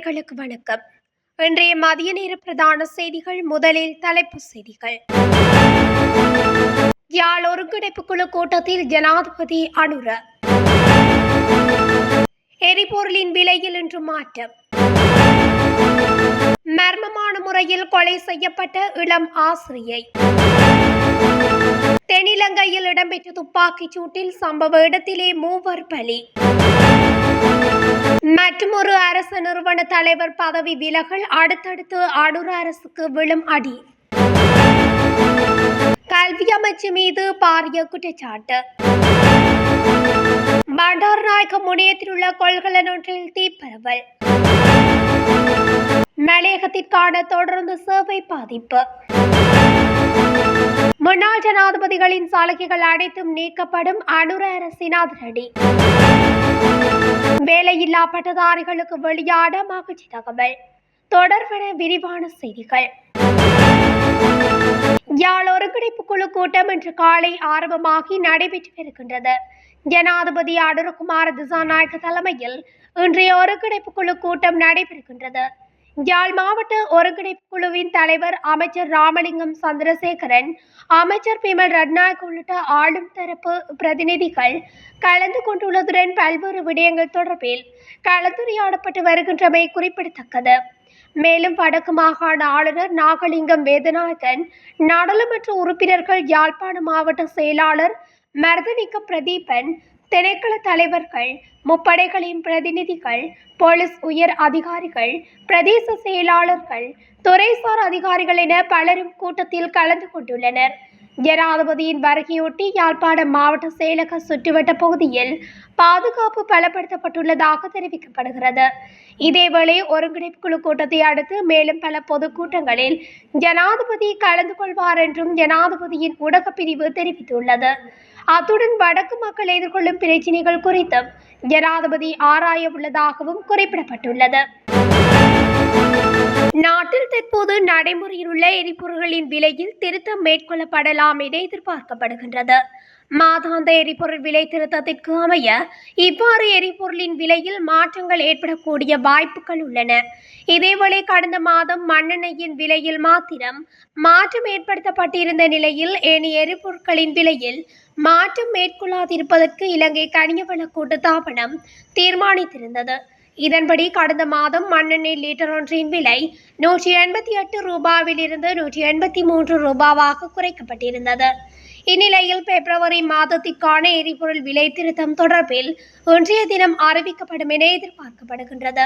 நேயர்களுக்கு வணக்கம். இன்றைய மதிய நேர பிரதான செய்திகள் முதலில் தலைப்புச் செய்திகள். யாழ் ஒருங்கிணைப்பு குழு கூட்டத்தில் ஜனாதிபதி அனுர. எரிபொருளின் விலையில் இன்று மாற்றம். மர்மமான முறையில் கொலை செய்யப்பட்ட இளம் ஆசிரியை. தென்னிலங்கையில் இடம்பெற்ற துப்பாக்கிச் சூட்டில் சம்பவ இடத்திலே மூவர் பலி. மற்றொரு அரசு நிறுவன தலைவர் பதவி விலகல் அடுத்தடுத்து அடூர் அரசுக்கு விழும் அடி. கல்வி அமைச்சு மீது பாரிய குற்றச்சாட்டு. பண்டாரநாயக்க முனையத்தில் உள்ள கொள்கலன் ஒன்றில் தீப்பரவல். மலையகத்திற்கான தொடர்ந்து சேவை பாதிப்பு. முன்னாள் ஜனாதிபதிகளின் சலுகைகள் அனைத்தும் நீக்கப்படும் அனுர அரசின் அதிரடி. வேலையில்லா பட்டதாரிகளுக்கு வெளியான மகிழ்ச்சி தகவல். தொடர்பென விரிவான செய்திகள். யாழ் ஒருங்கிணைப்பு குழு கூட்டம் இன்று காலை ஆரம்பமாகி நடைபெற்று வருகின்றது. ஜனாதிபதி அனுரகுமார திசாநாயக்க தலைமையில் இன்றைய ஒருங்கிணைப்பு குழு கூட்டம் நடைபெறுகின்றது. யாழ் மாவட்ட ஒருங்கிணைப்பு குழுவின் தலைவர் அமைச்சர் ராமலிங்கம் சந்திரசேகரன் அமைச்சர் பிமல் ரட்நாயக் உள்ளிட்ட ஆளும் தரப்பு பிரதிநிதிகள் கலந்து கொண்டுள்ளதுடன் பல்வேறு விடயங்கள் தொடர்பில் கலந்துரையாடப்பட்டு வருகின்றமை குறிப்பிடத்தக்கது. மேலும் வடக்கு மாகாண ஆளுநர் நாகலிங்கம் வேதநாயகன் நாடாளுமன்ற உறுப்பினர்கள் யாழ்ப்பாண மாவட்ட செயலாளர் மருதனிக்க பிரதீபன் திணைக்கள தலைவர்கள் முப்படைகளின் பிரதிநிதிகள் போலீஸ் உயர் அதிகாரிகள் பிரதேச செயலாளர்கள் துறைசார் அதிகாரிகள் என பலரும் கூட்டத்தில் கலந்து கொண்டுள்ளனர். ஜனாதிபதியின் வருகையொட்டி யாழ்ப்பாணம் மாவட்ட செயலக சுற்றுவட்ட பகுதியில் பாதுகாப்பு பலப்படுத்தப்பட்டுள்ளதாக தெரிவிக்கப்படுகிறது. இதேவேளை ஒருங்கிணைப்பு குழு கூட்டத்தை அடுத்து மேலும் பல பொதுக்கூட்டங்களில் ஜனாதிபதி கலந்து கொள்வார் என்றும் ஜனாதிபதியின் ஊடகப் பிரிவு தெரிவித்துள்ளது. அத்துடன் வடக்கு மக்கள் எதிர்கொள்ளும் பிரச்சினைகள் குறித்தும் ஜனாதிபதி ஆராய உள்ளதாகவும் குறிப்பிடப்பட்டுள்ளது. நாட்டில் தற்போது நடைமுறையில் உள்ள எரிபொருள்களின் விலையில் திருத்தம் மேற்கொள்ளப்படலாம் என எதிர்பார்க்கப்படுகின்றது. மாதாந்த எரிபொருள் விலை திருத்தத்திற்கு அமைய இவ்வாறு எரிபொருளின் விலையில் மாற்றங்கள் ஏற்படக்கூடிய வாய்ப்புகள் உள்ளன. இதேவேளை கடந்த மாதம் மண்ணெண்ணெயின் விலையில் மாத்திரம் மாற்றம் ஏற்படுத்தப்பட்டிருந்த நிலையில் ஏனைய எரிபொருட்களின் விலையில் மாற்றம் மேற்கொள்ளாதிருப்பதற்கு இலங்கை கனியவள கூட்டுத்தாபனம் தீர்மானித்திருந்தது. இதன்படி கடந்த மாதம் மண்ணெண்ணெய் லிட்டர் ஒன்றின் விலை நூற்றி எண்பத்தி எட்டு ரூபாவிலிருந்து நூற்றி எண்பத்தி மூன்று ரூபாவாக குறைக்கப்பட்டிருந்தது. இந்நிலையில் பிப்ரவரி மாதத்திற்கான எரிபொருள் விலை திருத்தம் தொடர்பில் இன்றைய தினம் அறிவிக்கப்படும் என எதிர்பார்க்கப்படுகின்றது.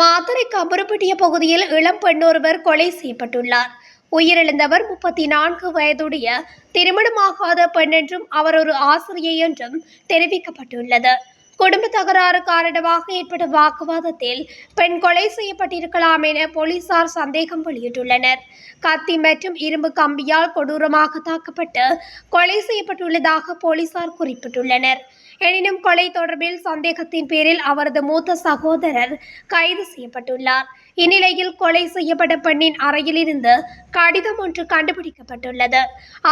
மாத்தறை கபருப்பட்டிய பகுதியில் இளம் பெண்ணொருவர் கொலை செய்யப்பட்டுள்ளார். உயிரிழந்தவர் முப்பத்தி நான்கு வயதுடைய திருமணமாகாத பெண் என்றும் அவர் ஒரு ஆசிரியை என்றும் தெரிவிக்கப்பட்டுள்ளது. குடும்ப தகராறு காரணமாக ஏற்பட்ட வாக்குவாதத்தில் பெண் கொலை செய்யப்பட்டிருக்கலாம் என போலீசார் சந்தேகம் வெளியிட்டுள்ளனர். கத்தி மற்றும் இரும்பு கம்பியால் கொடூரமாக தாக்கப்பட்டு கொலை செய்யப்பட்டுள்ளதாக போலீசார் குறிப்பிட்டுள்ளனர். எனினும் கொலை தொடர்பில் சந்தேகத்தின் பேரில் அவரது மூத்த சகோதரர் கைது செய்யப்பட்டுள்ளார். இந்நிலையில் கொலை செய்யப்பட்ட பெண்ணின் அறையிலிருந்து கடிதம் ஒன்று கண்டுபிடிக்கப்பட்டுள்ளது.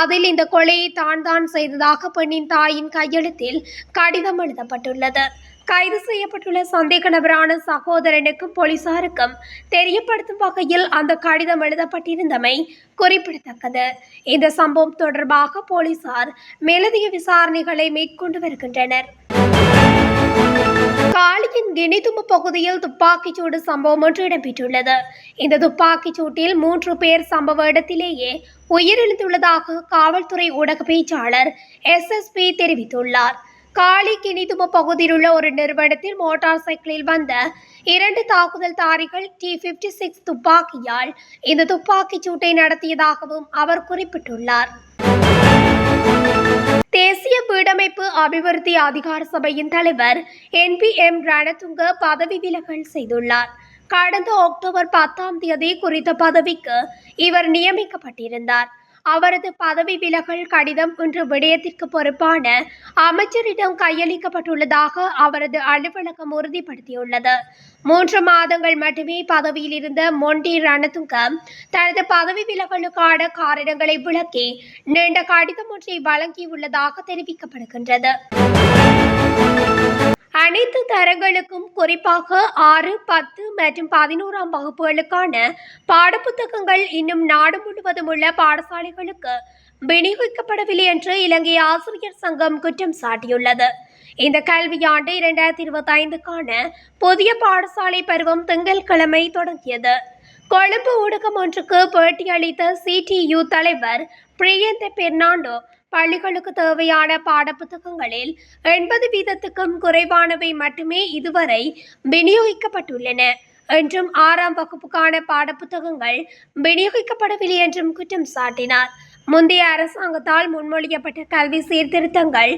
அதில் இந்த கொலையை தான் தான் செய்ததாக பெண்ணின் தாயின் கையெழுத்தில் கடிதம் எழுதப்பட்டுள்ளது. கைது செய்யப்பட்டுள்ள சந்தேக நபரான சகோதரனுக்கும் போலீசாருக்கும் தெரியப்படுத்தும் வகையில் அந்த கடிதம் எழுதப்பட்டிருந்தமை குறிப்பிடத்தக்கது. இந்த சம்பவம் தொடர்பாக போலீசார் மேலதிக விசாரணைகளை மேற்கொண்டு வருகின்றனர். காலியின் கினிதும்பு பகுதியில் துப்பாக்கிச் சூடு சம்பவம் ஒன்று இடம்பெற்றுள்ளது. இந்த துப்பாக்கிச் சூட்டில் மூன்று பேர் சம்பவ இடத்திலேயே உயிரிழந்துள்ளதாக காவல்துறை ஊடக பேச்சாளர் எஸ்எஸ்பி தெரிவித்துள்ளார். காளி கிணிதும பகுதியில் உள்ள ஒரு நிறுவனத்தில் மோட்டார் சைக்கிளில் வந்த இரண்டு தாக்குதல்தாரிகள் டி பிப்டி சிக்ஸ் துப்பாக்கியால் இந்த துப்பாக்கிச் சூட்டை நடத்தியதாகவும் அவர் குறிப்பிட்டுள்ளார். தேசிய வீடமைப்பு அபிவிருத்தி அதிகார சபையின் தலைவர் என் பி எம் ரணதுங்க பதவி விலகல் செய்துள்ளார். கடந்த அக்டோபர் பத்தாம் தேதி குறித்த பதவிக்கு இவர் நியமிக்கப்பட்டிருந்தார். அவரது பதவி விலகல் கடிதம் இன்று விடயத்திற்கு பொறுப்பான அமைச்சரிடம் கையளிக்கப்பட்டுள்ளதாக அவரது அலுவலகம் உறுதிப்படுத்தியுள்ளது. மூன்று மாதங்கள் மட்டுமே பதவியில் இருந்த மொண்டி ரணதுங்க தனது பதவி விலகலுக்கான காரணங்களை விளக்கி நீண்ட கடிதம் ஒன்றை வழங்கியுள்ளதாக தெரிவிக்கப்படுகின்றது. அனைத்து தரங்களுக்கும் குறிப்பாக ஆறு பத்து மற்றும் பதினோராம் வகுப்புகளுக்கான பாடப்புத்தகங்கள் இன்னும் நாடு முழுவதும் உள்ள பாடசாலைகளுக்கு விநியோகிக்கப்படவில்லை என்று இலங்கை ஆசிரியர் சங்கம் குற்றம் சாட்டியுள்ளது. இந்த கல்வியாண்டு இரண்டாயிரத்தி இருபத்தி ஐந்துக்கான புதிய பாடசாலை பருவம் திங்கட்கிழமை தொடங்கியது. கொழும்பு ஊடகம் ஒன்றுக்கு பேட்டியளித்த சிடியு தலைவர் பிரியந்த பெர்னாண்டோ பள்ளிகளுக்கு தேவையான பாடப்புத்தகங்களில் எண்பது வீதத்துக்கும் குறைவானவை மட்டுமே இதுவரை விநியோகிக்கப்பட்டுள்ளன. என்றும் ஆறாம் வகுப்புக்கான பாடப்புத்தகங்கள் விநியோகிக்கப்படவில்லை என்றும் குற்றம் சாட்டினார். முந்தைய அரசாங்கத்தால் முன்மொழியப்பட்ட கல்வி சீர்திருத்தங்கள்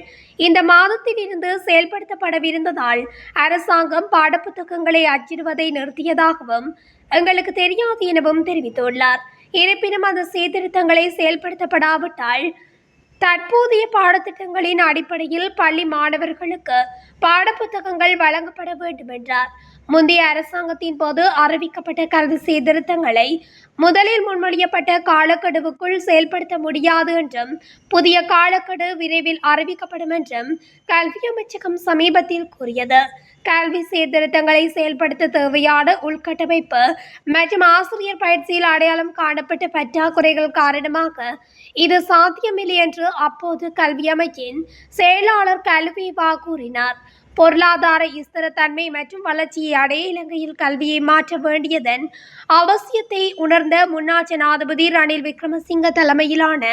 இந்த மாதத்தில் இருந்து செயல்படுத்தப்படவிருந்ததால் அரசாங்கம் பாடப்புத்தகங்களை அச்சிடுவதை நிறுத்தியதாகவும் எங்களுக்கு தெரியாது எனவும் தெரிவித்துள்ளார். இருப்பினும் அந்த சீர்திருத்தங்களை செயல்படுத்தப்படாவிட்டால் தற்போதைய பாடத்திட்டங்களின் அடிப்படையில் பள்ளி மாணவர்களுக்கு பாடப்புத்தகங்கள் வழங்கப்பட வேண்டும் என்றார் முந்தைய அரசாங்கத்தின் போது அறிவிக்கப்பட்ட கல்வி சீர்திருத்தங்களை முதலில் முன்மொழியப்பட்ட காலக்கெடுவுக்குள் செயல்படுத்த முடியாது என்றும் புதிய காலக்கெடு விரைவில் அறிவிக்கப்படும் என்றும் கல்வி அமைச்சகம் சமீபத்தில் கூறியது. கல்வி சீர்திருத்தங்களை செயல்படுத்த தேவையான உள்கட்டமைப்பு மற்றும் ஆசிரியர் பயிற்சியில் அடையாளம் காணப்பட்ட பற்றாக்குறைகள் காரணமாக இது சாத்தியமில்லை என்று அப்போது கல்வி அமைச்சின் செயலாளர் கல்விவா கூறினார். பொருளாதார ஸ்திரத்தன்மை மற்றும் வளர்ச்சியை அடைய இலங்கையில் கல்வியை மாற்ற வேண்டியதன் அவசியத்தை உணர்ந்த முன்னாள் ஜனாதிபதி ரணில் விக்ரமசிங்க தலைமையிலான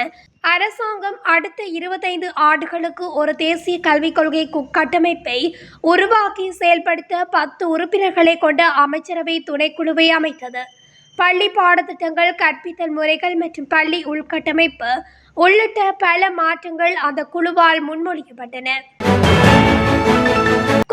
அரசாங்கம் அடுத்த இருபத்தைந்து ஆண்டுகளுக்கு ஒரு தேசிய கல்விக் கொள்கை கு- கட்டமைப்பை உருவாக்கி செயல்படுத்த பத்து உறுப்பினர்களை கொண்ட அமைச்சரவை துணைக்குழுவை அமைத்தது. பள்ளி பாடத்திட்டங்கள் கற்பித்தல் முறைகள் மற்றும் பள்ளி உள்கட்டமைப்பு உள்ளிட்ட பல மாற்றங்கள் அந்த குழுவால் முன்மொழியப்பட்டன.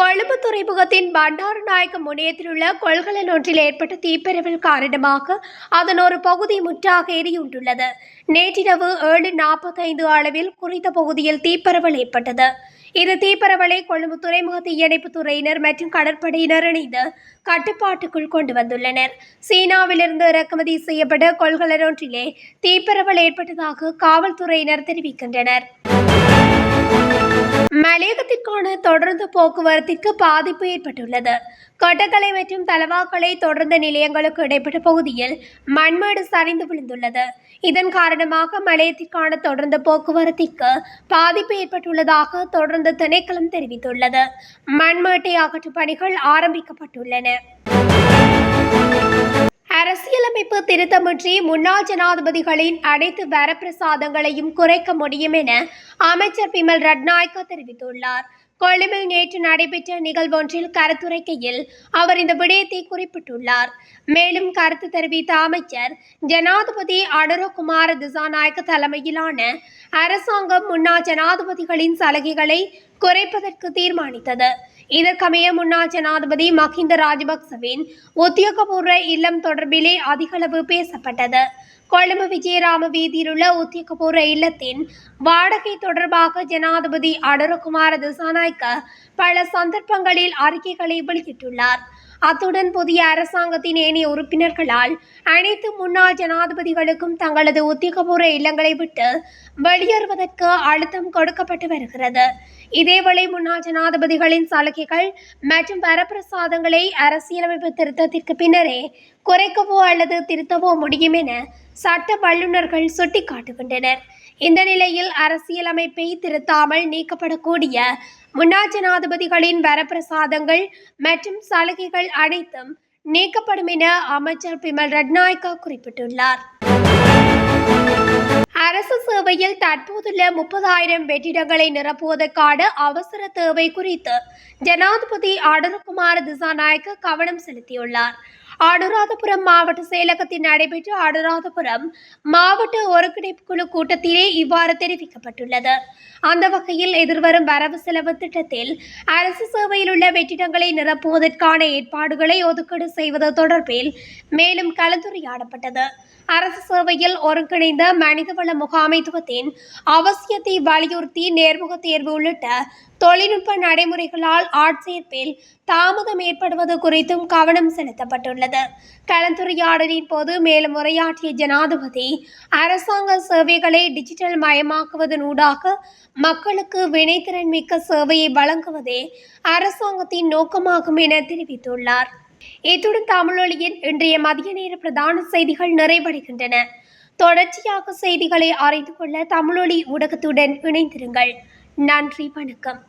கொழும்பு துறைமுகத்தின் பண்டாரநாயக்க முனையத்தில் உள்ள கொள்கலன் ஒன்றில் ஏற்பட்ட தீப்பரவல் காரணமாக அதன் ஒரு பகுதி முற்றாக எரியுண்டுள்ளது. நேற்றிரவு ஏழு நாற்பத்தைந்து அளவில் குறித்த பகுதியில் தீப்பரவல் ஏற்பட்டது. இது தீப்பரவலை கொழும்பு துறைமுக தீயணைப்புத் துறையினர் மற்றும் கடற்படையினர் இணைந்து கட்டுப்பாட்டுக்குள் கொண்டு வந்துள்ளனர். சீனாவிலிருந்து இறக்குமதி செய்யப்பட்ட கொள்கலன் ஒன்றிலே தீப்பரவல் ஏற்பட்டதாக காவல்துறையினர் தெரிவிக்கின்றனர். மலையகத்திற்கான தொடர்ந்து போக்குவரத்திற்கு பாதிப்பு ஏற்பட்டுள்ளது. கொட்டக்கலை மற்றும் தலவாக்கலை தொடர்ந்த நிலையங்களுக்கு இடைப்பட்ட பகுதியில் மண்மேடு சரிந்து விழுந்துள்ளது. இதன் காரணமாக மலையத்திற்கான தொடர்ந்து போக்குவரத்திற்கு பாதிப்பு ஏற்பட்டுள்ளதாக தொடர்ந்து திணைக்களம் தெரிவித்துள்ளது. மண்மேட்டை அகற்றும் பணிகள் ஆரம்பிக்கப்பட்டுள்ளன. அரசியலமைப்பு திருத்தமின்றி முன்னாள் ஜனாதிபதிகளின் அனைத்து வரப்பிரசாதங்களையும் குறைக்க முடியும் என அமைச்சர் பிமல் ரட்நாயக்க தெரிவித்துள்ளார். கொழும்பில் நேற்று நடைபெற்ற நிகழ்வொன்றில் கருத்துரைக்கையில் அவர் இந்த விடயத்தை குறிப்பிட்டுள்ளார். மேலும் கருத்து தெரிவித்த அமைச்சர் ஜனாதிபதி அனுரகுமார திசாநாயக்க தலைமையிலான அரசாங்கம் முன்னாள் ஜனாதிபதிகளின் சலுகைகளை குறைப்பதற்கு தீர்மானித்தது. இதற்கமைய முன்னாள் ஜனாதிபதி மஹிந்த ராஜபக்சவின் உத்தியோகபூர்வ இல்லம் தொடர்பிலே அதிகளவு பேசப்பட்டது. கொழும்பு விஜயராம வீதியில் உள்ள உத்தியோகபூர்வ இல்லத்தின் வாடகை தொடர்பாக ஜனாதிபதி அனுரகுமார திசாநாய்க்க பல சந்தர்ப்பங்களில் அறிக்கைகளை வெளியிட்டுள்ளார். அத்துடன் புதிய அரசாங்கத்தின் ஏனைய உறுப்பினர்களால் அனைத்து முன்னாள் ஜனாதிபதிகளுக்கும் தங்களது உத்தியோகபூர்வ இல்லங்களை விட்டு வெளியேறுவதற்கு அழுத்தம் கொடுக்கப்பட்டு வருகிறது. இதேவேளை முன்னாள் ஜனாதிபதிகளின் சலுகைகள் மற்றும் வரப்பிரசாதங்களை அரசியலமைப்பு திருத்தத்திற்கு பின்னரே குறைக்கவோ அல்லது திருத்தவோ முடியும் என சட்ட வல்லுநர்கள் சுட்டிக்காட்டுகின்றனர். இந்த நிலையில் அரசியலமைப்பை திருத்தாமல் நீக்கப்படக்கூடிய முன்னாள் ஜனாதிபதிகளின் வரப்பிரசாதங்கள் மற்றும் சலுகைகள் அனைத்தும் நீக்கப்படும் என அமைச்சர் பிமல் ரட்நாயக்கா குறிப்பிட்டுள்ளார். அரசு சேவையில் தற்போதுள்ள முப்பதாயிரம் வெற்றிடங்களை நிரப்புவதற்கான அவசர தேவை குறித்து ஜனாதிபதி அடல்குமார் திசாநாயக்க கவனம் செலுத்தியுள்ளார். அனுராதபுரம் மாவட்ட செயலகத்தில் நடைபெற்ற அனுராதபுரம் மாவட்ட ஒருங்கிணைப்பு குழு கூட்டத்திலே இவ்வாறு தெரிவிக்கப்பட்டுள்ளது. அந்த வகையில் எதிர்வரும் வரவு செலவு திட்டத்தில் அரசு சேவையில் உள்ள வெற்றிடங்களை நிரப்புவதற்கான ஏற்பாடுகளை ஒதுக்கீடு செய்வது தொடர்பில் மேலும் கலந்துரையாடப்பட்டது. அரசு சேவையில் ஒருங்கிணைந்த மனிதவள முகாமைத்துவத்தின் அவசியத்தை வலியுறுத்தி நேர்முக தேர்வு உள்ளிட்ட தொழில்நுட்ப நடைமுறைகளால் ஆட்சேர்ப்பில் தாமதம் ஏற்படுவது குறித்தும் கவனம் செலுத்தப்பட்டுள்ளது. உள்ளது கலந்துரையாடலின் போது மேலும் உரையாற்றிய ஜனாதிபதி அரசாங்க சேவைகளை டிஜிட்டல் மயமாக்குவதனூடாக மக்களுக்கு வினைத்திறன் மிக்க சேவையை வழங்குவதே அரசாங்கத்தின் நோக்கமாகும் என தெரிவித்துள்ளார். இத்துடன் தமிழொலியின் இன்றைய மதிய நேர பிரதான செய்திகள் நிறைவடைகின்றன. தொடர்ச்சியாக செய்திகளை அறிந்து கொள்ள தமிழொலி ஊடகத்துடன் இணைந்திருங்கள். நன்றி வணக்கம்.